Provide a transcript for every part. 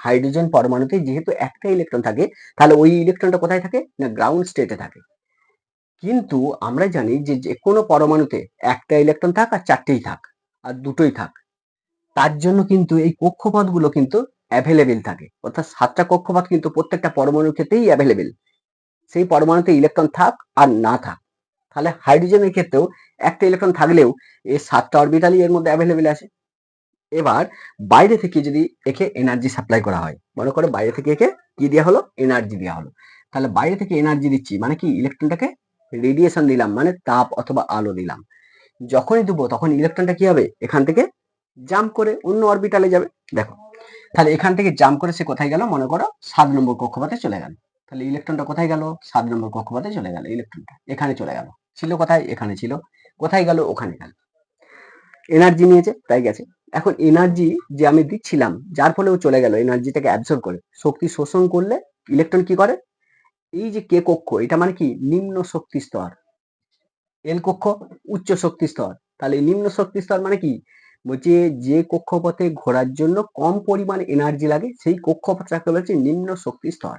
Hydrogen পরমাণুতে যেহেতু একটা ইলেকট্রন থাকে, তাহলে ওই ইলেকট্রনটা কোথায় থাকে? না গ্রাউন্ড স্টেটে থাকে। কিন্তু আমরা জানি যে যে কোনো পরমাণুতে একটা ইলেকট্রন থাক আর চারটেই থাক, আর দুটোই থাক। তার জন্য কিন্তু এই কক্ষপথগুলো কিন্তু অ্যাভেলেবেল থাকে। অর্থাৎ সাতটা কক্ষপথ কিন্তু প্রত্যেকটা পরমাণুর ক্ষেত্রেই অ্যাভেলেবেল সেই পরমাণুতে ইলেকট্রন থাক আর না থাক। তাহলে হাইড্রোজেনের ক্ষেত্রেও একটা ইলেকট্রন থাকলেও এই সাতটা অরবিটালই এর মধ্যে অ্যাভেলেবেল আছে। এবার বাইরে থেকে যদি একে এনার্জি সাপ্লাই করা হয়, মনে করো বাইরে থেকে একে কি দেওয়া হলো? এনার্জি দেওয়া হলো। তাহলে বাইরে থেকে এনার্জি দিচ্ছি মানে কি? ইলেকট্রনটাকে রেডিয়েশন দিলাম মানে তাপ অথবা আলো দিলাম। যখনই দেবো তখন ইলেকট্রনটা কি হবে? এখান থেকে জাম্প করে অন্য অরবিটালে যাবে। দেখো, তাহলে এখান থেকে জাম্প করে সে কোথায় গেল? মনে করো সাত নম্বর কক্ষপথে চলে গেল। তাহলে ইলেকট্রনটা কোথায় গেল? সাত নম্বর কক্ষপথে চলে গেল ইলেকট্রনটা এখানে চলে গেল। ছিল কোথায়? এখানে ছিল। কোথায় গেল? ওখানে গেল। এনার্জি নিয়েছে, তাই গেছে। এখন এনার্জি যে আমি দিচ্ছিলাম, যার ফলে ও চলে গেল এনার্জিটাকে অ্যাবজর্ব করে। শক্তি শোষণ করলে ইলেকট্রন কি করে? এই যে কে কক্ষ, এটা মানে কি? নিম্ন শক্তি স্তর। এল কক্ষ, উচ্চ শক্তি স্তর। তাহলে নিম্ন শক্তি স্তর মানে কি? বলছে যে কক্ষপথে ঘোরার জন্য কম পরিমাণ এনার্জি লাগে, সেই কক্ষপথটাকে বলছে নিম্ন শক্তি স্তর।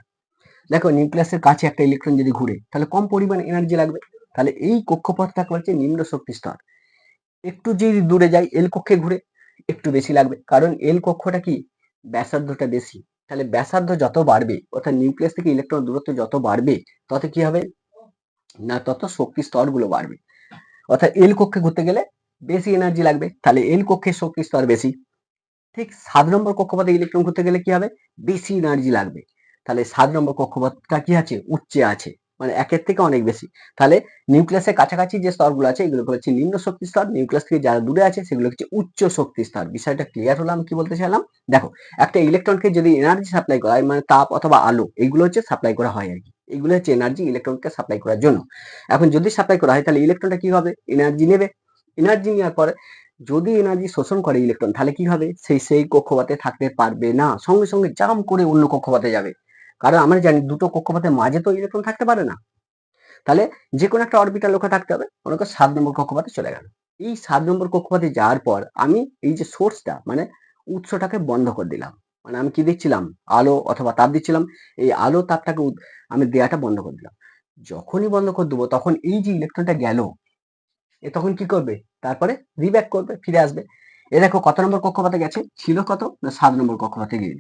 দেখো নিউক্লিয়াসের কাছে একটা ইলেকট্রন যদি ঘুরে, তাহলে কম পরিমাণ এনার্জি লাগবে। তাহলে এই কক্ষপথটাকে বলছে নিম্ন শক্তি স্তর। একটু যদি দূরে যায় এল কক্ষে ঘুরে একটু বেশি লাগবে। কারণ এল কক্ষটা কি? ব্যাসার্ধটা বেশি। তাহলে ব্যাসার্ধ যত বাড়বে, অর্থাৎ নিউক্লিয়াস থেকে ইলেকট্রন দূরত্ব যত বাড়বে, তত কি হবে? না, তত শক্তি স্তরগুলো বাড়বে। অর্থাৎ এল কক্ষে ঘুরতে গেলে বেশি এনার্জি লাগবে। তাহলে এল কক্ষের শক্তি স্তর বেশি। ঠিক সাত নম্বর কক্ষপথে ইলেকট্রন ঘুরতে গেলে কি হবে? বেশি এনার্জি লাগবে। তাহলে সাত নম্বর কক্ষপথটা কি আছে? উচ্চে আছে। মানে একের থেকে অনেক বেশি। তাহলে নিউক্লিয়াসের কাছাকাছি যে স্তরগুলো আছে, এগুলোকে হচ্ছে নিম্ন শক্তি স্তর। নিউক্লিয়াস থেকে যারা দূরে আছে, সেগুলো হচ্ছে উচ্চ শক্তি স্তর। বিষয়টা ক্লিয়ার হলো আমি কি বলতে চাইলাম? দেখো, একটা ইলেকট্রনকে যদি এনার্জি সাপ্লাই করা হয় মানে তাপ অথবা আলো, এগুলো হচ্ছে সাপ্লাই করা হয় আর কি। এগুলো হচ্ছে এনার্জি ইলেকট্রনকে সাপ্লাই করার জন্য। এখন যদি সাপ্লাই করা হয়, তাহলে ইলেকট্রনটা কি হবে? এনার্জি নেবে। এনার্জি নেওয়ার পরে যদি এনার্জি শোষণ করে ইলেকট্রন তাহলে কি হবে? সেই সেই কক্ষপথে থাকতে পারবে না। সঙ্গে সঙ্গে জাম করে অন্য কক্ষপথে যাবে। কারণ আমরা জানি দুটো কক্ষপথের মাঝে তো ইলেকট্রন থাকতে পারে না। তাহলে যে কোনো একটা অরবিটাল ওখানে থাকতে হবে করো সাত নম্বর কক্ষপথে চলে গেল। এই সাত নম্বর কক্ষপথে যাওয়ার পর আমি এই যে সোর্সটা মানে উৎসটাকে বন্ধ করে দিলাম। মানে আমি কি দিচ্ছিলাম আলো অথবা তাপ দিচ্ছিলাম। এই আলো তাপটাকে আমি দেওয়াটা বন্ধ করে দিলাম। যখনই বন্ধ করে দেবো, তখন এই যে ইলেকট্রনটা গেল, এ তখন কি করবে? তারপরে রিব্যাক করবে, ফিরে আসবে। এ দেখো কত নম্বর কক্ষপথে গেছে? ছিল কত? না, সাত নম্বর কক্ষপথে গিয়ে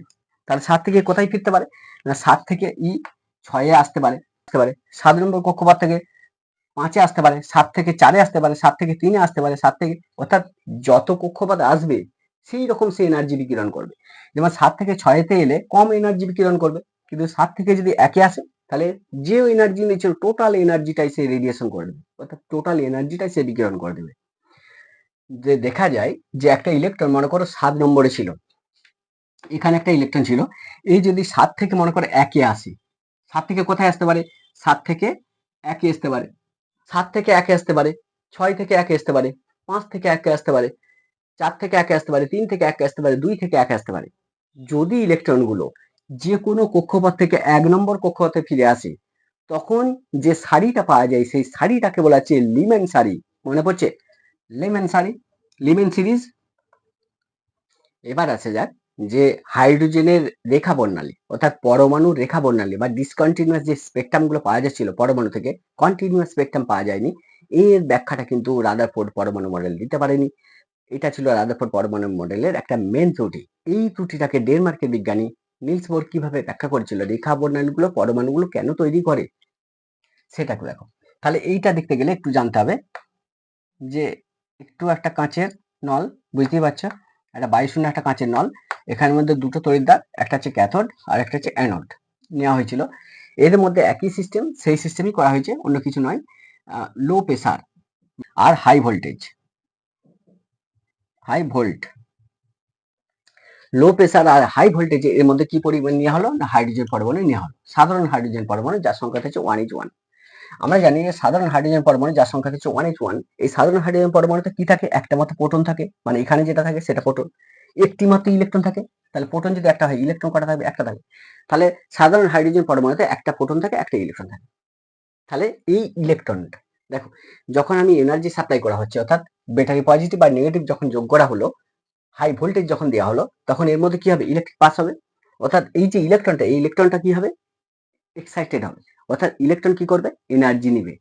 তাহলে সাত থেকে কোথায় ফিরতে পারে? না, সাত থেকে ই ছয়ে আসতে পারে আসতে পারে। সাত নম্বর কক্ষপথ থেকে পাঁচে আসতে পারে, সাত থেকে চারে আসতে পারে, সাত থেকে তিনে আসতে পারে, সাত থেকে অর্থাৎ যত কক্ষপথ আসবে, সেই রকম সে এনার্জি বিকিরণ করবে। যেমন সাত থেকে ছয়েতে এলে কম এনার্জি বিকিরণ করবে, কিন্তু সাত থেকে যদি একে আসে, তাহলে যে এনার্জি নিচ্ছে টোটাল এনার্জিটাই সে রেডিয়েশন করে দেবে, অর্থাৎ টোটাল এনার্জিটাই সে বিকিরণ করে দেবে। যে দেখা যায় যে একটা ইলেকট্রন মনে করো সাত নম্বরে ছিল এখানে একটা ইলেকট্রন ছিল। এই যদি সাত থেকে মনে করে একে আসে, সাত থেকে কোথায় আসতে পারে? সাত থেকে একে আসতে পারে। সাত থেকে একে আসতে পারে, ছয় থেকে একে আসতে পারে, পাঁচ থেকে একে আসতে পারে, চার থেকে একে আসতে পারে, তিন থেকে একে আসতে পারে, দুই থেকে একে আসতে পারে। যদি ইলেকট্রনগুলো যে কোনো কক্ষপথ থেকে এক নম্বর কক্ষপথে ফিরে আসে, তখন যে শাড়িটা পাওয়া যায়, সেই শাড়িটাকে বলা হচ্ছে লিমেন শাড়ি। মনে পড়ছে? লিমেন শাড়ি, লিমেন সিরিজ। এবার আসে যাক। যে হাইড্রোজেনের রেখা বর্ণালী অর্থাৎ পরমাণুর রেখা বর্ণালী বা ডিসকন্টিনিউয়াস যে স্পেকট্রামগুলো পাওয়া যাচ্ছিল পরমাণু থেকে কন্টিনিউয়াস স্পেকট্রাম পাওয়া যায়নি। এর ব্যাখ্যাটা কিন্তু রাদারফোর্ড পরমাণু মডেল দিতে পারেনি। এটা ছিল রাদারফোর্ড পরমাণু মডেলের একটা মেন ত্রুটি। এই ত্রুটিটাকে ডেনমার্কের বিজ্ঞানী নিলস বোর কীভাবে ব্যাখ্যা করেছিল? রেখা বর্ণালীগুলো পরমাণুগুলো কেন তৈরি করে? সেটাকে দেখো। তাহলে এইটা দেখতে গেলে একটু জানতে হবে যে একটু একটা কাঁচের নল, বুঝতেই পারছ? একটা বাইশূন্য একটা কাঁচের নল। এখানের মধ্যে দুটো তড়িৎদ্বার একটা হচ্ছে ক্যাথোড আর একটা হচ্ছে অ্যানোড নেওয়া হয়েছিল। এর মধ্যে একই সিস্টেম সেই সিস্টেমই করা হয়েছে, অন্য কিছু নয়। লো প্রেসার আর high voltage high volt low pressure আর হাই ভোল্টেজ এর মধ্যে কি পরিমাণ নেওয়া হলো? না হাইড্রোজেন পরমাণু নেওয়া হলো। সাধারণ হাইড্রোজেন পরমাণু, যার সংখ্যা হচ্ছে ওয়ান ইজ ওয়ান আমরা জানি যে সাধারণ হাইড্রোজেন পরমাণু যার সংখ্যা হচ্ছে ওয়ান ইজ ওয়ান এই সাধারণ হাইড্রোজেন পরমাণুতে কি থাকে? একটা মাত্র প্রোটন থাকে। মানে এখানে যেটা থাকে সেটা প্রোটন একটি মাত্র ইলেকট্রন থাকে। তাহলে প্রোটন যদি একটা হয় ইলেকট্রন কটা থাকবে? একটা থাকে। তাহলে সাধারণ হাইড্রোজেন পরমাণুতে একটা প্রোটন থাকে, একটা ইলেকট্রন থাকে। তাহলে এই ইলেকট্রনটা দেখো, যখন আমি এনার্জি সাপ্লাই করা হচ্ছে, অর্থাৎ ব্যাটারি পজিটিভ বা নেগেটিভ যখন যোগ করা হলো হাই ভোল্টেজ যখন দেওয়া হলো, তখন এর মধ্যে কি হবে? ইলেকট্রিক পাস হবে। অর্থাৎ এই যে ইলেকট্রনটা এই ইলেকট্রনটা কি হবে? এক্সাইটেড হবে। অর্থাৎ ইলেকট্রন কি করবে? এনার্জি নিবে।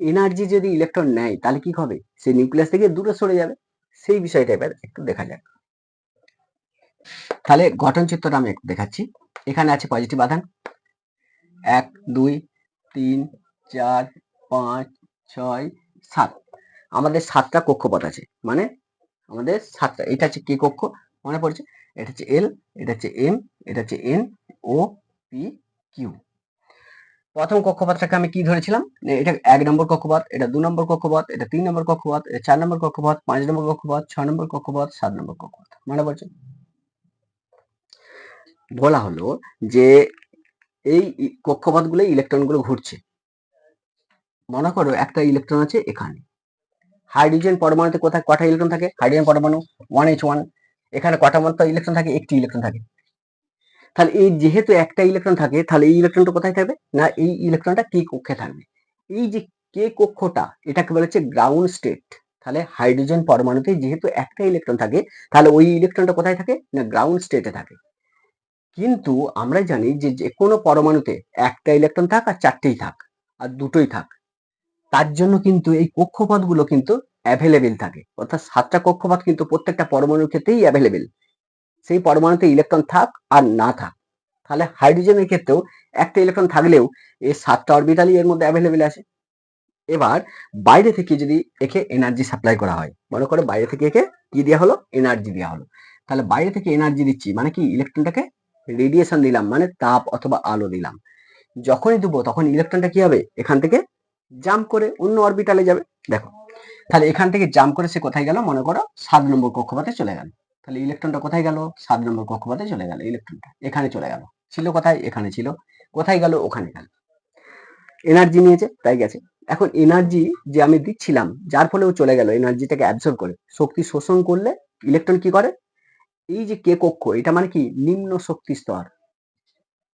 এনার্জি যদি ইলেকট্রন নেয়, তাহলে কি হবে? সে নিউক্লিয়াস থেকে দূরে সরে যাবে। সেই বিষয়টা এবার একটু দেখা যাক। তাহলে গঠন চিত্রটা আমি একটু দেখাচ্ছি। এখানে আছে পজিটিভ আধান। এক, দুই, তিন, চার, পাঁচ, ছয়, সাত। আমাদের সাতটা কক্ষপথ আছে। মানে আমাদের সাতটা। এটা হচ্ছে কে কক্ষ? মনে পড়ছে? এটা হচ্ছে এল এটা হচ্ছে এম এটা হচ্ছে এন ও পি কিউ প্রথম কক্ষপথটাকে আমি কি ধরেছিলাম? এটা এক নম্বর কক্ষপথ, এটা দু নম্বর কক্ষপথ, এটা তিন নম্বর কক্ষপথ, এটা চার নম্বর কক্ষপথ, পাঁচ নম্বর কক্ষপথ, ছয় নম্বর কক্ষপথ, সাত নম্বর কক্ষপথ। মনে পড়ছে? বলা হলো যে এই কক্ষপথগুলো ইলেকট্রনগুলো ঘুরছে। মনে করো একটা ইলেকট্রন আছে এখানে। হাইড্রোজেন পরমাণুতে কোথায় কটা ইলেকট্রন থাকে? হাইড্রোজেন পরমাণু ওয়ান এইচ ওয়ান এখানে কটা মাত্র ইলেকট্রন থাকে? একটি ইলেকট্রন থাকে। তাহলে এই যেহেতু একটা ইলেকট্রন থাকে, তাহলে এই ইলেকট্রনটা কোথায় থাকবে? না, এই ইলেকট্রনটা কে কক্ষে থাকবে? এই যে কে কক্ষটা, এটাকে বলা হচ্ছে গ্রাউন্ড স্টেট তাহলে হাইড্রোজেন পরমাণুতে যেহেতু একটা ইলেকট্রন থাকে, তাহলে ওই ইলেকট্রনটা কোথায় থাকে? না গ্রাউন্ড স্টেটে থাকে। কিন্তু আমরা জানি যে যে কোনো পরমাণুতে একটা ইলেকট্রন থাক আর চারটেই থাক, আর দুটোই থাক। তার জন্য কিন্তু এই কক্ষপথগুলো কিন্তু অ্যাভেলেবেল থাকে। অর্থাৎ সাতটা কক্ষপথ কিন্তু প্রত্যেকটা পরমাণুর ক্ষেত্রেই অ্যাভেলেবেল সেই পরমাণুতে ইলেকট্রন থাক আর না থাক। তাহলে হাইড্রোজেনের ক্ষেত্রেও একটা ইলেকট্রন থাকলেও এই সাতটা অরবিটালই এর মধ্যে অ্যাভেলেবেল আছে। এবার বাইরে থেকে যদি একে এনার্জি সাপ্লাই করা হয়, মনে করো বাইরে থেকে একে কি দেওয়া হলো? এনার্জি দেওয়া হলো। তাহলে বাইরে থেকে এনার্জি দিচ্ছি মানে কি? ইলেকট্রনটাকে রেডিয়েশন দিলাম মানে তাপ অথবা আলো দিলাম। যখনই দেবো তখন ইলেকট্রনটা কি হবে? এখান থেকে জাম্প করে অন্য অরবিটালে যাবে। দেখো, তাহলে এখান থেকে জাম্প করে সে কোথায় গেল? মনে করো সাত নম্বর কক্ষপথে চলে গেল। তাহলে ইলেকট্রনটা কোথায় গেল? সাত নম্বর কক্ষপথে চলে গেল ইলেকট্রনটা এখানে চলে গেল। ছিল কোথায়? এখানে ছিল। কোথায় গেল? ওখানে গেল। এনার্জি নিয়েছে, তাই গেছে। এখন এনার্জি যে আমি দিচ্ছিলাম, যার ফলে ও চলে গেল। এনার্জিটাকে অ্যাবজর্ব করে। শক্তি শোষণ করলে ইলেকট্রন কি করে? এই যে কে কক্ষ, এটা মানে কি? নিম্ন শক্তি স্তর।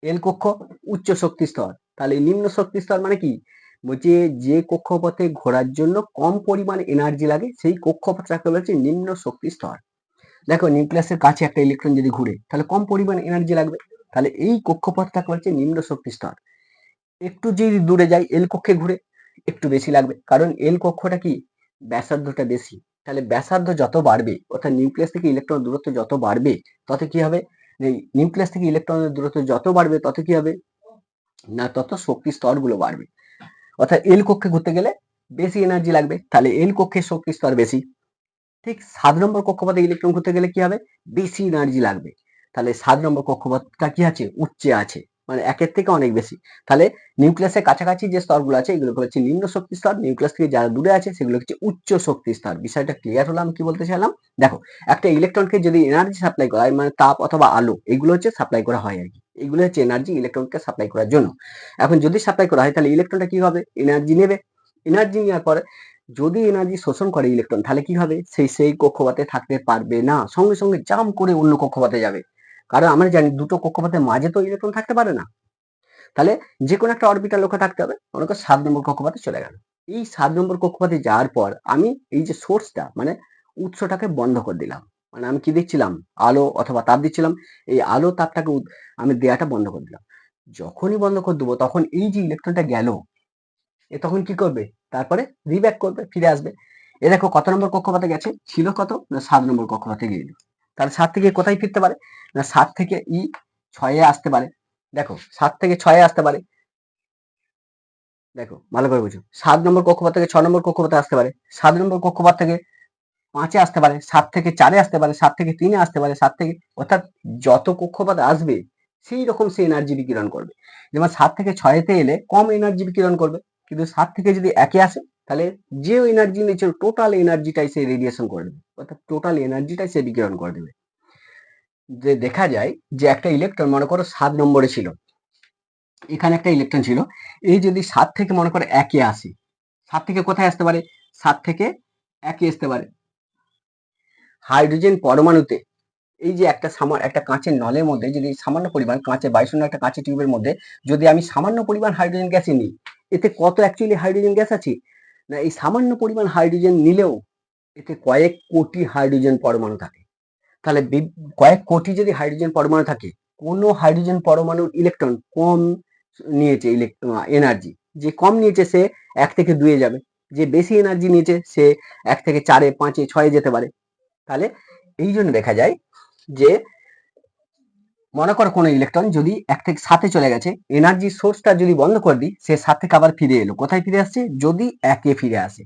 এল কক্ষ, উচ্চ শক্তি স্তর। তাহলে নিম্ন শক্তি স্তর মানে কি? বলছে যে কক্ষপথে ঘোরার জন্য কম পরিমাণ এনার্জি লাগে, সেই কক্ষপথটাকে বলা হচ্ছে নিম্ন শক্তি স্তর। দেখো নিউক্লিয়াসের কাছে একটা ইলেকট্রন যদি ঘুরে, তাহলে কম পরিমাণ এনার্জি লাগবে। তাহলে এই কক্ষপথটাকে বলছে? নিম্ন শক্তি স্তর। একটু যদি দূরে যায় এল কক্ষে ঘুরে একটু বেশি লাগবে। কারণ এল কক্ষটা কি? ব্যাসার্ধটা বেশি। তাহলে ব্যাসার্ধ যত বাড়বে, অর্থাৎ নিউক্লিয়াস থেকে ইলেকট্রন দূরত্ব যত বাড়বে, তত কি হবে? নিউক্লিয়াস থেকে ইলেকট্রনের দূরত্ব যত বাড়বে, তত কি হবে? না, তত শক্তি স্তরগুলো বাড়বে। অর্থাৎ এল কক্ষে ঘুরতে গেলে বেশি এনার্জি লাগবে। তাহলে এল কক্ষের শক্তি স্তর বেশি। ঠিক সাত নম্বর কক্ষপথে ইলেকট্রন ঘুরতে গেলে কি হবে? বেশি এনার্জি লাগবে। তাহলে সাত নম্বর কক্ষপথটা কি আছে? উচ্চে আছে। মানে একের থেকে অনেক বেশি। তাহলে নিউক্লিয়াসের কাছাকাছি যে স্তরগুলো আছে এগুলো হচ্ছে নিম্ন শক্তি স্তর। নিউক্লিয়াস থেকে যারা দূরে আছে, সেগুলো হচ্ছে উচ্চ শক্তি স্তর। বিষয়টা ক্লিয়ার হলো আমি কি বলতে চাইলাম? দেখো, একটা ইলেকট্রনকে যদি এনার্জি সাপ্লাই করা হয় মানে তাপ অথবা আলো, এগুলো হচ্ছে সাপ্লাই করা হয় আর কি। এগুলো হচ্ছে এনার্জি ইলেকট্রনকে সাপ্লাই করার জন্য। এখন যদি সাপ্লাই করা হয়, তাহলে ইলেকট্রনটা কি হবে? এনার্জি নেবে। এনার্জি নেওয়ার পরে যদি এনার্জি শোষণ করে ইলেকট্রন তাহলে কি হবে? সেই সেই কক্ষপথে থাকতে পারবে না। সঙ্গে সঙ্গে জাম করে অন্য কক্ষপথে যাবে। কারণ আমরা জানি দুটো কক্ষপথের মাঝে তো ইলেকট্রন থাকতে পারে না। তাহলে যে কোনো একটা অরবিটাল লক্ষ্য থাকতে হবে। করো সাত নম্বর কক্ষপথে চলে গেল। এই সাত নম্বর কক্ষপথে যাওয়ার পর আমি এই যে সোর্সটা মানে উৎসটাকে বন্ধ করে দিলাম। মানে আমি কি দিচ্ছিলাম আলো অথবা তাপ দিচ্ছিলাম। এই আলো তাপটাকে আমি দেয়াটা বন্ধ করে দিলাম। যখনই বন্ধ করে দেবো, তখন এই যে ইলেকট্রনটা গেল এ তখন কি করবে? তারপরে রিব্যাক করবে, ফিরে আসবে। এ দেখো কত নম্বর কক্ষপথে গেছে? ছিল কত? না, সাত নম্বর কক্ষপথে গিয়ে তাহলে সাত থেকে কোথায় ফিরতে পারে? না, সাত থেকে ই ছয়ে আসতে পারে। দেখো, সাত থেকে ছয়ে আসতে পারে। দেখো, ভালো করে বুঝো। সাত নম্বর কক্ষপথ থেকে ছ নম্বর কক্ষপথে আসতে পারে। সাত নম্বর কক্ষপথ থেকে পাঁচে আসতে পারে। সাত থেকে চারে আসতে পারে। সাত থেকে তিনে আসতে পারে। সাত থেকে, অর্থাৎ যত কক্ষপথ আসবে, সেই রকম সে এনার্জি বিকিরণ করবে। যেমন সাত থেকে ছয়েতে এলে কম এনার্জি বিকিরণ করবে। কিন্তু সাত থেকে যদি একে আসে, তাহলে যে এনার্জি নিচ্ছে টোটাল এনার্জিটাই সে রেডিয়েশন করে দেবে, অর্থাৎ টোটাল এনার্জিটাই সে বিকিরণ করে দেবে। যে দেখা যায় যে একটা ইলেকট্রন মনে করো সাত নম্বরে ছিল, এখানে একটা ইলেকট্রন ছিল, এই যদি সাত থেকে, মনে করো একে আসে, সাত থেকে কোথায় আসতে পারে? সাত থেকে একে আসতে পারে। হাইড্রোজেন পরমাণুতে, এই যে একটা সামা, একটা কাঁচের নলের মধ্যে, যদি সামান্য পরিমাণ কাঁচের বাইশূন্য একটা কাঁচের টিউবের মধ্যে, যদি আমি সামান্য পরিমাণ হাইড্রোজেন গ্যাস নিই এতে কত অ্যাকচুয়ালি হাইড্রোজেন গ্যাস আছে? না, এই সামান্য পরিমাণ হাইড্রোজেন নিলেও এতে কয়েক কোটি হাইড্রোজেন পরমাণু থাকে। তাহলে কয়েক কোটি যদি হাইড্রোজেন পরমাণু থাকে, কোনো হাইড্রোজেন পরমাণুর ইলেকট্রন কম নিয়েছে এনার্জি যে কম নিয়েছে সে এক থেকে দুয়ে যাবে। যে বেশি এনার্জি নিয়েছে সে এক থেকে চারে, পাঁচে, ছয়ে যেতে পারে। তাহলে এই জন্য দেখা যায় যে মনে করো কোনো ইলেকট্রন যদি এক থেকে সাথে চলে গেছে এনার্জি সোর্সটা যদি বন্ধ করে দিই, সে সাত থেকে আবার ফিরে এলো। কোথায় ফিরে আসছে? যদি একে ফিরে আসে।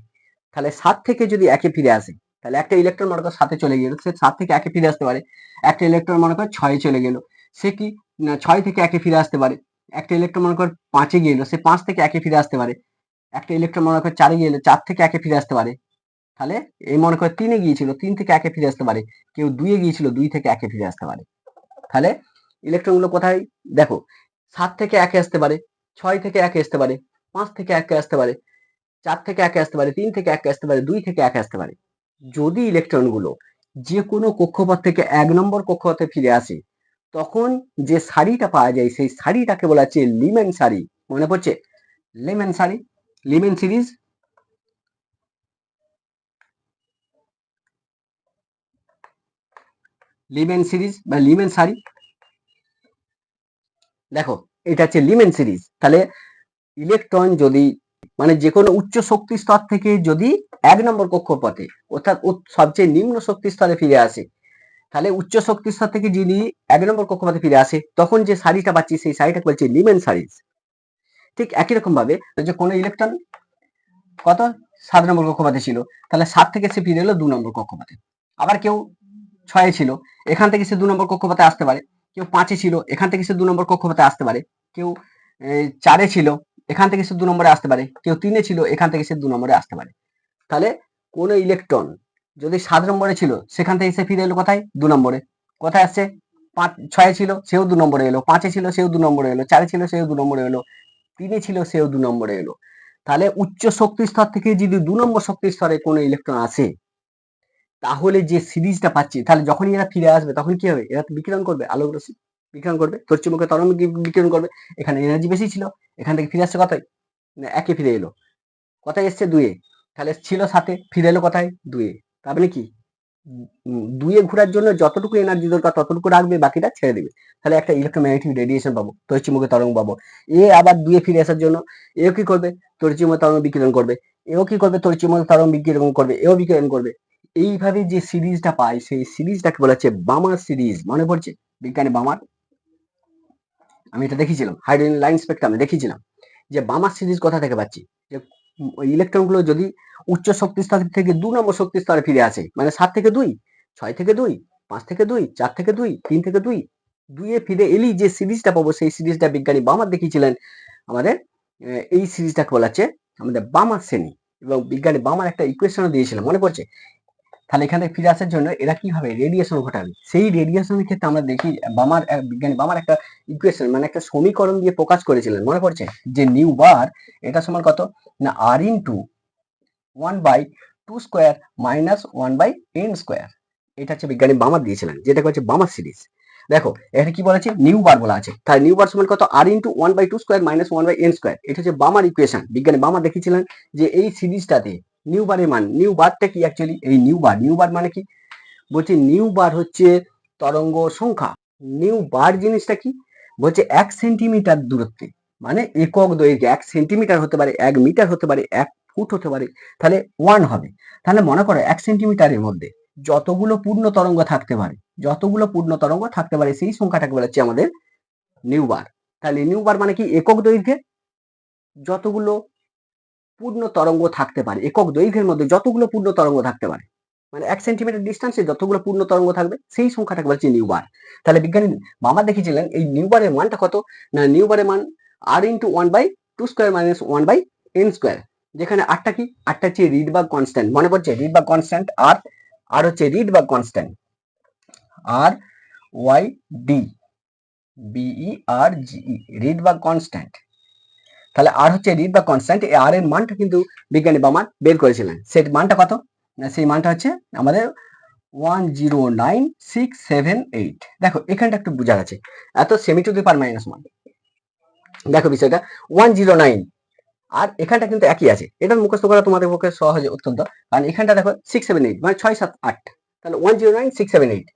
তাহলে সাত থেকে যদি একে ফিরে আসে, তাহলে একটা ইলেকট্রন মনে করো সাথে চলে গেল। সে সাত থেকে একে ফিরে আসতে পারে। একটা ইলেকট্রন মনে করো ছয়ে চলে গেল। সে কি ছয় থেকে একে ফিরে আসতে পারে? একটা ইলেকট্রন মনে করো পাঁচে গেলো। সে পাঁচ থেকে একে ফিরে আসতে পারে। একটা ইলেকট্রন মনে করো চারে গেলো। চার থেকে একে ফিরে আসতে পারে। তাহলে এই মনে করো তিনে গিয়েছিল। তিন থেকে একে ফিরে আসতে পারে। কেউ দুইয়ে গিয়েছিল, দুই থেকে একে ফিরে আসতে পারে। তাহলে ইলেকট্রনগুলো কোথায়? দেখো, সাত থেকে একে আসতে পারে, ছয় থেকে একে আসতে পারে, পাঁচ থেকে একে আসতে পারে, চার থেকে একে আসতে পারে, তিন থেকে একে আসতে পারে, দুই থেকে একে আসতে পারে। যদি ইলেকট্রনগুলো যে কোনো কক্ষপথ থেকে এক নম্বর কক্ষপথে ফিরে আসে, তখন যে শাড়িটা পাওয়া যায়, সেই শাড়িটাকে বলা হচ্ছে লিমেন শাড়ি মনে পড়ছে? লেমেন শাড়ি লিমেন সিরিজ লিমেন সিরিজ বা লিমেন শাড়ি দেখো, এটা হচ্ছে লিমেন সিরিজ তাহলে ইলেকট্রন যদি মানে যে কোনো উচ্চ শক্তি স্তর থেকে যদি এক নম্বর কক্ষপথে অর্থাৎ সবচেয়ে নিম্ন শক্তি স্তরে ফিরে আসে, তাহলে উচ্চ শক্তি স্তর থেকে যিনি এক নম্বর কক্ষপথে ফিরে আসে, তখন যে শাড়িটা পাচ্ছি, সেই শাড়িটাকে বলছে লিমেন সারিজ ঠিক একই রকম ভাবে, যে কোনো ইলেকট্রন কত? সাত নম্বর কক্ষপথে ছিল। তাহলে সাত থেকে সে ফিরে এলো দু নম্বর কক্ষপথে আবার কেউ ছয়ে ছিল। এখান থেকে সে দু নম্বর কক্ষপথে আসতে পারে। কেউ পাঁচে ছিল, এখান থেকে সে দু নম্বর কক্ষপথে আসতে পারে। কেউ চারে ছিল, এখান থেকে সে দু নম্বরে আসতে পারে। কেউ তিনে ছিল, এখান থেকে সে দু নম্বরে আসতে পারে। তাহলে কোনো ইলেকট্রন যদি সাত নম্বরে ছিল, সেখান থেকে সে ফিরে এলো কোথায়? দু নম্বরে। কোথায় আসছে? পাঁচ, ছয়ে ছিল, সেও দু নম্বরে এলো। পাঁচে ছিল, সেও দু নম্বরে এলো। চারে ছিল, সেও দু নম্বরে এলো। তিনে ছিল, সেও দু নম্বরে এলো। তাহলে উচ্চ শক্তি স্তর থেকে যদি দু নম্বর শক্তি স্তরে কোনো ইলেকট্রন আসে তাহলে যে সিরিজটা পাচ্ছি, তাহলে যখনই এরা ফিরে আসবে, তখন কি হবে? এরা বিকিরণ করবে আলোক রশ্মি বিকিরণ করবে তর্চিমুখে তরঙ্গ বিকিরণ করবে, এখানে এনার্জি বেশি ছিল, এখান থেকে ফিরে আসছে কোথায়? একে ফিরে এলো। কথায় এসছে দুয়ে? তাহলে ছিল সাথে, ফিরে এলো কথায়? দুয়ে। তার মানে কি? দুয়ে ঘোরার জন্য যতটুকু এনার্জি দরকার, ততটুকু রাখবে, বাকিটা ছেড়ে দেবে। তাহলে একটা ইলেকট্রোম্যাগনেটিক রেডিয়েশন পাবো তর্চিমুখে তরঙ্গ পাবো। এ আবার দুয়ে ফিরে আসার জন্য, এও কি করবে? তর্চিমুখে তরঙ্গ বিকিরণ করবে, এও কি করবে? তর্চিমুখে তরঙ্গ বিকিরণ করবে, এও বিকিরণ করবে। এইভাবে যে সিরিজটা পাই সেই সিরিজটাকে বলা হচ্ছে বামার সিরিজ। মনে পড়ছে? বিজ্ঞানী বামার? আমি এটা দেখিয়েছিলাম হাইড্রোজেন লাইন স্পেকট্রামে দেখিয়েছিলাম যে বামার সিরিজ কোথা থেকে পাচ্ছি? যে ইলেকট্রনগুলো যদি উচ্চ শক্তি স্তর থেকে দু নম্বর শক্তি স্তরে ফিরে আসে মানে সাত থেকে দুই, ছয় থেকে দুই, পাঁচ থেকে দুই, চার থেকে দুই, তিন থেকে দুই, দুইয়ে ফিরে এলি যে সিরিজটা পাবো, সেই সিরিজটা বিজ্ঞানী বামার দেখিয়েছিলেন। আমাদের এই সিরিজটাকে বলা হচ্ছে আমাদের বামার শ্রেণি। এবং বিজ্ঞানী বামার একটা ইকুয়েশনও দিয়েছিলেন। মনে পড়ছে? তাহলে এখানে ফিরে আসার জন্য এরা কীভাবে রেডিয়েশন ঘটাবে? সেই রেডিয়েশনের ক্ষেত্রে আমরা দেখি বামার বিজ্ঞানী বামার একটা ইকুয়েশন মানে একটা সমীকরণ দিয়ে প্রকাশ করেছিলেন। মনে পড়ছে? যে নিউ বার এটা সমান কত? না R into one by two square minus one by n square এটা হচ্ছে বিজ্ঞানী বামার দিয়েছিলেন যেটা হচ্ছে বামার সিরিজ। দেখো, এখানে কি বলেছে? নিউ বার বলা আছে। তাই নিউ বার সমান কত? R into one by two square minus one by n square এটা হচ্ছে বামার ইকুয়েশন বিজ্ঞানী বামা দেখিয়েছিলেন যে এই সিরিজটাতে নিউ বারের মান নিউ বারটা কি অ্যাকচুয়ালি এই নিউ বার নিউ বার মানে কি? বলছে নিউ বার হচ্ছে তরঙ্গ সংখ্যা। নিউ বার জিনিসটা কি? বলছে এক সেন্টিমিটার দূরত্বে মানে একক দৈর্ঘ্য, এক সেন্টিমিটার হতে পারে, এক মিটার হতে পারে, এক ফুট হতে পারে, তাহলে ওয়ান হবে। তাহলে মনে করো এক সেন্টিমিটারের মধ্যে যতগুলো পূর্ণ তরঙ্গ থাকতে পারে, যতগুলো পূর্ণ তরঙ্গ থাকতে পারে, সেই সংখ্যাটাকে বলা হচ্ছে আমাদের নিউ বার তাহলে নিউ বার মানে কি? একক দৈর্ঘ্যে যতগুলো পূর্ণ তরঙ্গ থাকতে পারে, একক দৈর্ঘ্যের মধ্যে যতগুলো পূর্ণ তরঙ্গ থাকতে পারে। মানে এক সেন্টিমিটার ডিস্টেন্সে যতগুলো পূর্ণ তরঙ্গ থাকবে, সেই সংখ্যাটাকে বলা হচ্ছে নিউ তাহলে বিজ্ঞানী মামা দেখেছিলেন এই নিউবারের মানটা কত? না নিউবারের মান R into one by two square minus one by n square যেখানে আটটা কি? আটটা হচ্ছে রিড বা কনস্ট্যান্ট মনে পড়ছে? রিড বা কনস্ট্যান্ট আর আর হচ্ছে Rydberg constant R Y D B R G Rydberg constant তাহলে আর হচ্ছে রিড বা কনস্ট্যান্ট এই আর এর মানটা কিন্তু বিজ্ঞানী বামান বের করেছিলেন। সেই মানটা কত? সেই মানটা হচ্ছে আমাদের one zero nine six seven eight দেখো, এখানটা একটু বোঝার আছে এত semi to the power minus one দেখো বিষয়টা ওয়ান জিরো নাইন আর এখানটা কিন্তু একই আছে। এটা মুখস্থ করা তোমাদের পক্ষে সহজ অত্যন্ত। কারণ এখানটা দেখো সিক্স সেভেন এইট মানে ছয় সাত আট। তাহলে one zero nine six seven eight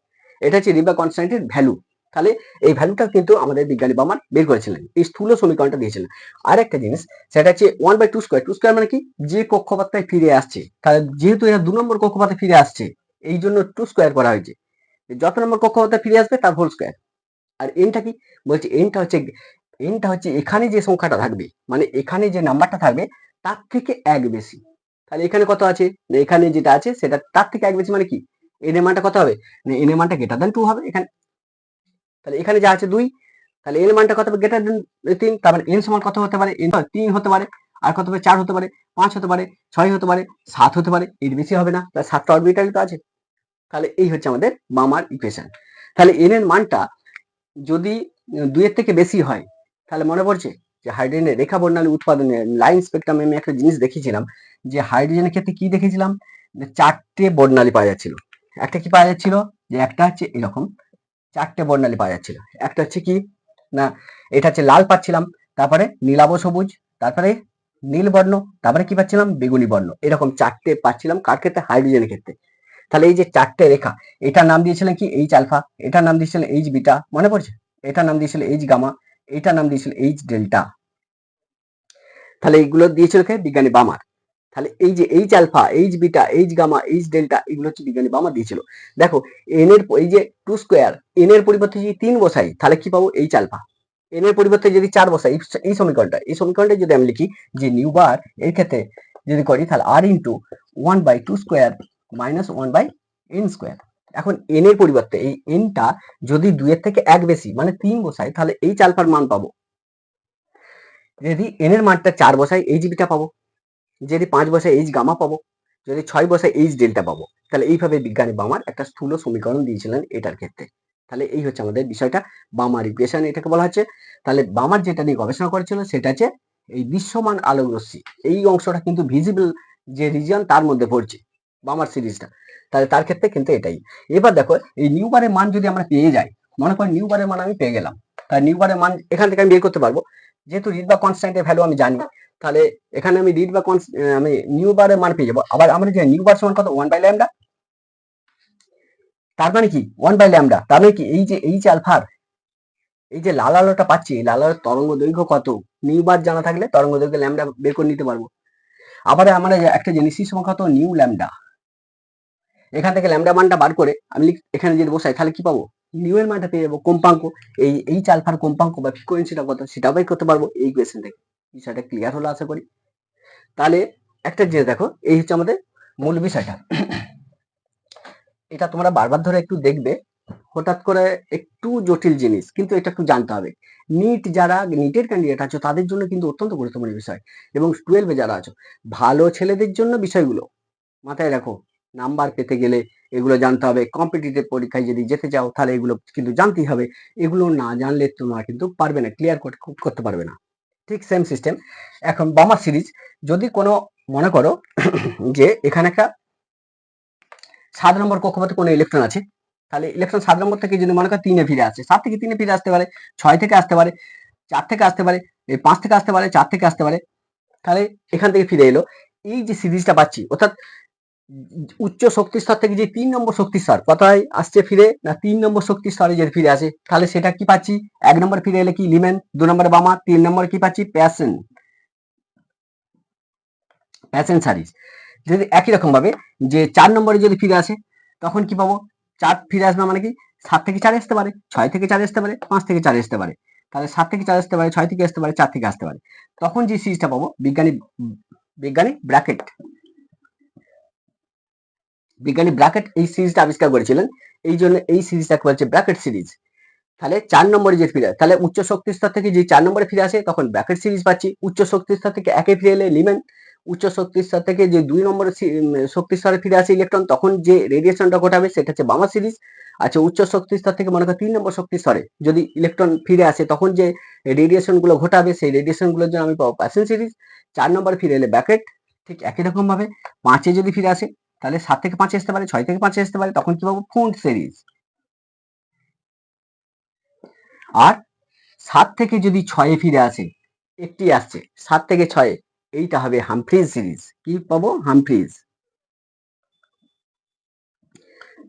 এটা হচ্ছে রিবা কনস্ট্যান্টের ভ্যালু তাহলে এই ভ্যালুটা কিন্তু আমাদের বিজ্ঞানী বামান বের করেছিলেন, এই স্থূল সমীকরণটা দিয়েছিলেন। আর একটা জিনিস, সেটা হচ্ছে one by two square two square মানে কি? যে কক্ষপাতটায় ফিরে আসছে, তাহলে যেহেতু এরা দু নম্বর কক্ষপাতে ফিরে আসছে, এই জন্য টু স্কোয়ার করা হয়েছে। যত নম্বর কক্ষপাতে ফিরে আসবে, তার হোল স্কোয়ার আর এনটা কি? বলছে এনটা হচ্ছে এনটা হচ্ছে এখানে যে সংখ্যাটা থাকবে মানে এখানে যে নাম্বারটা থাকবে, তার থেকে এক বেশি। তাহলে এখানে কত আছে? এখানে যেটা আছে, সেটা তার থেকে এক বেশি মানে কি? এন কত হবে? এন এর মানটা গ্রেটার দেন টু হবে, এখানে তাহলে এখানে যা আছে দুই, তাহলে এন মানটা কত হবে? গ্রেটার দেন তিন তারপরে এন সমান কত হতে পারে? এন তিন হতে পারে, আর কত হবে? চার হতে পারে, পাঁচ হতে পারে, ছয় হতে পারে, সাত হতে পারে, এর বেশি হবে না, তাহলে সাতটা অরবিটাল তো আছে। তাহলে এই হচ্ছে আমাদের বামার ইকুয়েশন তাহলে এন এর মানটা যদি দুইয়ের থেকে বেশি হয়, তাহলে মনে পড়ছে যে হাইড্রোজেনের রেখা বর্ণালী উৎপাদনে লাইন স্পেকট্রাম আমি একটা জিনিস দেখিয়েছিলাম যে হাইড্রোজেনের ক্ষেত্রে কি দেখেছিলাম? চারটে বর্ণালী পাওয়া যাচ্ছিল। একটা কি পাওয়া যাচ্ছিল? যে একটা হচ্ছে এরকম। চারটে বর্ণালী পাওয়া যাচ্ছিল। একটা হচ্ছে কি? না, এটা হচ্ছে লাল পাচ্ছিলাম, তারপরে নীলাভ সবুজ, তারপরে নীল বর্ণ, তারপরে কি পাচ্ছিলাম? বেগুনি বর্ণ। এরকম চারটে পাচ্ছিলাম, কার ক্ষেত্রে? হাইড্রোজেনের ক্ষেত্রে। তাহলে এই যে চারটে রেখা, এটার নাম দিয়েছিলেন কি? এইচ আলফা এটার নাম দিয়েছিলেন এইচ বিটা মনে পড়ছে? এটার নাম দিয়েছিল এইচ গামা এটার নাম দিয়েছিল এইচ ডেল্টা তাহলে এইগুলো দিয়েছিল কে? বিজ্ঞানী বামার। তাহলে এই যে H alpha H beta H gamma H delta এগুলো হচ্ছে বিজ্ঞানী বামা দিয়েছিল। দেখো এন এর এই যে টু স্কোয়ার এন এর পরিবর্তে যদি তিন বসাই, তাহলে কি পাবো? এইচ আলফা এন এর পরিবর্তে যদি চার বসাই, এই- এই সমীকরণটা এই সমীকরণটা যদি আমি লিখি যে নিউ বার এর ক্ষেত্রে যদি করি, তাহলে R into one by two square minus one by n square এখন এন এর পরিবর্তে এই এনটা যদি দুইয়ের থেকে এক বেশি মানে তিন বসাই, তাহলে এইচ আলফার মান পাবো। যদি এন এর মানটা চার বসাই এইচ বিটা পাবো। যদি পাঁচ বসাই এইচ গামা পাবো, যদি ছয় বসাই এইচ ডেল্টা পাবো, তাহলে এইভাবে বিজ্ঞানী বামার একটা স্থূল সমীকরণ দিয়েছিলেন এটার ক্ষেত্রে। তাহলে এই হচ্ছে আমাদের বিষয়টা, বামার ইকুয়েশন এটাকে বলা হচ্ছে। তাহলে বামার যেটা নিয়ে গবেষণা করেছিল সেটা হচ্ছে এই দৃশ্যমান আলোক রশ্মি এই অংশটা কিন্তু ভিজিবল যে রিজিয়ন তার মধ্যে পড়ছে, বামার সিরিজটা। তাহলে তার ক্ষেত্রে কিন্তু এটাই। এবার দেখো, এই নিউ বারের মান যদি আমরা পেয়ে যাই, মনে করি নিউ বারের মান আমি পেয়ে গেলাম। তাহলে নিউ বারের মান এখান থেকে আমি বের করতে পারব। যেহেতু রিড বা কনস্ট্যান্টের ভ্যালু আমি জানি তাহলে এখানে আমি রিড বা আমি নিউ বারের মান পেয়ে যাব। আবার আমরা যে নিউ বার সমান কত? ওয়ান বাই ল্যামডা তার মানে কি? ওয়ান বাই ল্যামডা তার মানে কি? এই যে এই যে আলফার এই যে লাল আলোটা পাচ্ছি লাল আলোর তরঙ্গ দৈর্ঘ্য কত? নিউ বার জানা থাকলে তরঙ্গ দৈর্ঘ্য ল্যামডা বের করে নিতে পারব। আবার আমরা একটা জিনিস সি সংখ্যা কত? নিউ ল্যামডা এখান থেকে ল্যামডা মানটা বার করে আমি এখানে যদি বসাই, তাহলে কি পাবো? নিউ এর মানটা পেয়ে যাব। কম্পাঙ্ক এই এই চালফার কম্পাঙ্ক বা ফ্রিকোয়েন্সিটা কত? সেটাও বের করতে পারব এই কোয়েশ্চেন থেকে। বিষয়টা ক্লিয়ার হলো আশা করি। তাহলে একটা জিনিস দেখো, এই হচ্ছে আমাদের মূল বিষয়টা। এটা তোমরা বারবার ধরে একটু দেখবে, হঠাৎ করে একটু জটিল জিনিস, কিন্তু এটা একটু জানতে হবে। নিট যারা নিটের ক্যান্ডিডেট আছো, তাদের জন্য কিন্তু অত্যন্ত গুরুত্বপূর্ণ বিষয়। এবং টুয়েলভে যারা আছো, ভালো ছেলেদের জন্য বিষয়গুলো মাথায় রাখো। নাম্বার পেতে গেলে এগুলো জানতে হবে। কম্পিটিটিভ পরীক্ষায় যদি যেতে চাও, তাহলে এগুলো কিন্তু জানতেই হবে। এগুলো না জানলে তোমরা কিন্তু পারবে না ক্লিয়ার করতে পারবে না। ঠিক সেম সিস্টেম এখন বামার সিরিজ যদি কোনো, মনে করো যে এখানে একটা সাত নম্বর কক্ষপথে কোনো ইলেকট্রন আছে, তাহলে ইলেকট্রন সাত নম্বর থেকে যদি মনে করো তিনে ফিরে আসে, সাত থেকে তিনে ফিরে আসতে পারে, ছয় থেকে আসতে পারে, চার থেকে আসতে পারে, এই পাঁচ থেকে আসতে পারে, চার থেকে আসতে পারে, তাহলে এখান থেকে ফিরে এলো। এই যে সিরিজটা পাচ্ছি, অর্থাৎ উচ্চ শক্তি স্তর থেকে যে তিন নম্বর শক্তি স্তর কোথায় আসছে ফিরে না তিন নম্বর শক্তি স্তরে যদি ফিরে আসে, তাহলে সেটা কি পাচ্ছি? এক নম্বর ফিরে এলে কি লিমেন, দু নম্বরে বামা, তিন নম্বর কি পাচ্ছি? প্যাসেন। প্যাসেন সারিজ। যদি একই রকম ভাবে যে চার নম্বরে যদি ফিরে আসে, তখন কি পাবো? চার ফিরে আসবে মানে কি? সাত থেকে চারে আসতে পারে, ছয় থেকে চারে আসতে পারে, পাঁচ থেকে চারে আসতে পারে। তাহলে সাত থেকে চার আসতে পারে, ছয় থেকে আসতে পারে, চার থেকে আসতে পারে। তখন যে সিরিজটা পাবো, বিজ্ঞানী বিজ্ঞানী ব্র্যাকেট। বিজ্ঞানী ব্র্যাকেট এই সিরিজটা আবিষ্কার করেছিলেন। এই জন্য এই সিরিজটাকে বলছে ব্র্যাকেট সিরিজ। তাহলে চার নম্বরে যে ফিরে, তাহলে উচ্চ শক্তি স্তর থেকে যে চার নম্বরে ফিরে আসে, তখন ব্র্যাকেট সিরিজ পাচ্ছি। উচ্চ শক্তি স্তর থেকে একে ফিরে এলে লিমেন। উচ্চ শক্তি স্তর থেকে যে দুই নম্বর শক্তি স্তরে ফিরে আসে ইলেকট্রন, তখন যে রেডিয়েশনটা ঘটাবে সেটা হচ্ছে বামা সিরিজ। আচ্ছা উচ্চ শক্তি স্তর থেকে মনে করো তিন নম্বর শক্তি স্তরে যদি ইলেকট্রন ফিরে আসে, তখন যে রেডিয়েশনগুলো ঘটাবে, সেই রেডিয়েশনগুলোর জন্য আমি পাবো প্যাসেন সিরিজ। চার নম্বর ফিরে এলে ব্র্যাকেট, ঠিক একই রকম ভাবে পাঁচে যদি ফিরে আসে তাহলে সাত থেকে পাঁচে আসতে পারে, ছয় থেকে পাঁচে আসতে পারে, তখন কি পাবো? ফুন্ড সিরিজ আর সাত থেকে যদি ছয়ে ফিরে আসে, একটি আসছে, সাত থেকে ছয়ে, এইটা হবে হামফ্রিজ সিরিজ কি পাবো? হামফ্রিজ.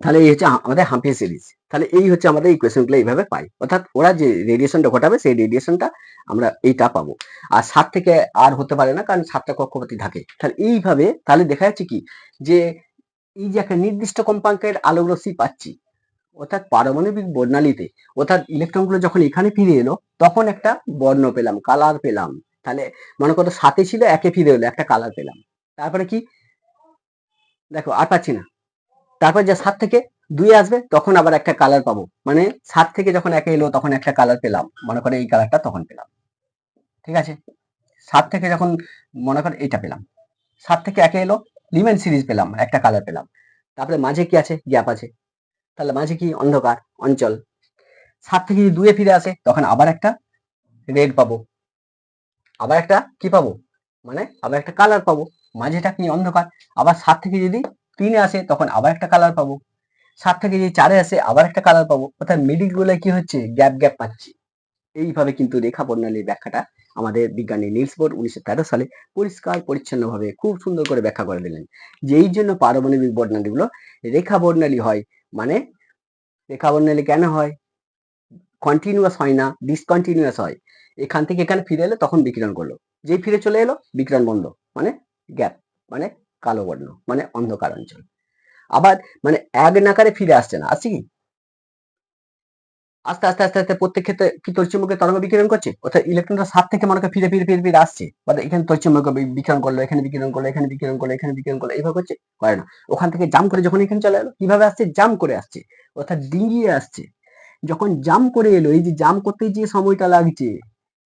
তাহলে এই হচ্ছে আমাদের হাম্পি সিরিজ তাহলে এই হচ্ছে আমাদের ইকুয়েশনগুলো এইভাবে পাই। অর্থাৎ ওরা যে রেডিয়েশনটা ঘটাবে, সেই রেডিয়েশনটা আমরা এইটা পাবো। আর সাত থেকে আর হতে পারে না, কারণ সাতটা কক্ষপতি থাকে। তাহলে এইভাবে, তাহলে দেখা যাচ্ছে কি? যে এই যে একটা নির্দিষ্ট কম্পাঙ্কের আলোক রশ্মি পাচ্ছি, অর্থাৎ পারমাণবিক বর্ণালীতে, অর্থাৎ ইলেকট্রনগুলো যখন এখানে ফিরে এলো, তখন একটা বর্ণ পেলাম, কালার পেলাম। তাহলে মনে করো সাথে ছিল, একে ফিরে এলো, একটা কালার পেলাম। তারপরে কি? দেখো, আর পাচ্ছি না। তারপর যে সাত থেকে দুই আসবে, তখন আবার একটা কালার পাবো। মানে সাত থেকে যখন একে এলো, তখন একটা কালার পেলাম। মনে করে এই কালারটা তখন পেলাম। ঠিক আছে? সাত থেকে যখন, মনে করে এইটা পেলাম। সাত থেকে একে এলো লিমেন সিরিজ পেলাম, একটা কালার পেলাম। তারপরে মাঝে কি আছে? গ্যাপ আছে। তাহলে মাঝে কি? অন্ধকার, অঞ্চল। সাত থেকে যদি দুয়ে ফিরে আসে, তখন আবার একটা রেড পাবো। আবার একটা কি পাবো? মানে আবার একটা কালার পাবো। মাঝেটা কি? অন্ধকার। আবার সাত থেকে যদি তিনে আসে, তখন আবার একটা কালার পাবো। সাত থেকে যদি চারে আসে, আবার একটা কালার পাবো। অর্থাৎ মিডিলগুলো কি হচ্ছে? গ্যাপ গ্যাপ পাচ্ছি। এইভাবে কিন্তু রেখা বর্ণালীর ব্যাখ্যাটা আমাদের বিজ্ঞানী নিলস বোর উনিশশো সালে পরিষ্কার, পরিচ্ছন্নভাবে খুব সুন্দর করে ব্যাখ্যা করে দিলেন। যে এই জন্য পারমাণবিক বর্ণালীগুলো রেখা বর্ণালী হয় মানে রেখা বর্ণালী কেন হয়? কন্টিনিউয়াস হয় না ডিসকন্টিনিউয়াস হয়। এখান থেকে এখানে ফিরে এলো, তখন বিকিরণ করল। যেই ফিরে চলে এলো, বিকিরণ বন্ধ মানে গ্যাপ মানে কালো বর্ণ মানে অন্ধকার অঞ্চল। আবার মানে এক নাকারে ফিরে আসছে না আসছে কি? আস্তে আস্তে আস্তে আস্তে প্রত্যেক ক্ষেত্রে কি তড়িৎচুম্বকের তরঙ্গ বিকিরণ করছে? অর্থাৎ ইলেকট্রনটা সাত থেকে মনে ফিরে ফিরে ফিরে ফিরে আসছে। বা এখানে তড়িৎচুম্বক বি- বিকিরণ করল, এখানে বিকিরণ করল, এখানে বিকিরণ করল, এখানে বিকিরণ করল, এইভাবে করছে? করে না। ওখান থেকে জাম করে যখন এখানে চলে এলো, কীভাবে আসছে? জাম করে আসছে। অর্থাৎ ডিঙিয়ে আসছে। যখন জাম করে এলো, এই যে জাম করতে যে সময়টা লাগছে,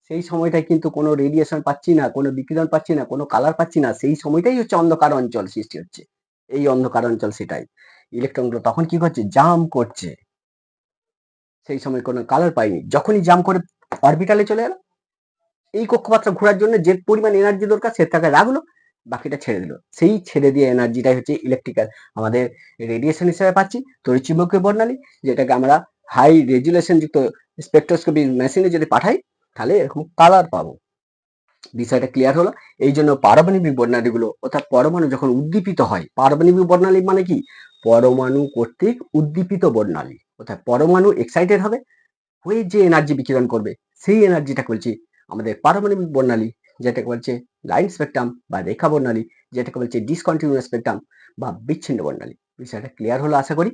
সেই সময়টায় কিন্তু কোনো রেডিয়েশন পাচ্ছি না, কোনো বিকিরণ পাচ্ছি না, কোনো কালার পাচ্ছি না, সেই সময়টাই হচ্ছে অন্ধকার অঞ্চল সৃষ্টি হচ্ছে। এই অন্ধকার অঞ্চল সেটাই। ইলেকট্রনগুলো তখন কি করছে? জাম করছে। সেই সময় কোনো কালার পাইনি। যখনই জাম করে অরবিটালে চলে এলো, এই কক্ষপথটা ঘোরার জন্য যে পরিমাণ এনার্জি দরকার সে তাকে রাখল, বাকিটা ছেড়ে দিল। সেই ছেড়ে দিয়ে এনার্জিটাই হচ্ছে ইলেকট্রিক্যাল আমাদের রেডিয়েশন হিসেবে পাচ্ছি তড়িৎচুম্বকীয় বর্ণালী, যেটাকে আমরা হাই রেজুলেশন যুক্ত স্পেকট্রোস্কোপি মেশিনে যদি পাঠাই, তাহলে এরকম কালার পাবো। বিষয়টা ক্লিয়ার হলো। এই জন্য পারমাণবিক বর্ণালীগুলো, অর্থাৎ পরমাণু যখন উদ্দীপিত হয়, পারমাণবিক বর্ণালী মানে কি? পরমাণু কর্তৃক উদ্দীপিত বর্ণালী। অর্থাৎ পরমাণু এক্সাইটেড হবে, হয়ে যে এনার্জি বিকিরণ করবে, সেই এনার্জিটা বলছি আমাদের পারমাণবিক বর্ণালী, যেটাকে বলছে লাইন স্পেকট্রাম বা রেখা বর্ণালী, যেটাকে বলছে ডিসকন্টিনিউয়াস স্পেকট্রাম বা বিচ্ছিন্ন বর্ণালী। বিষয়টা ক্লিয়ার হলো আশা করি?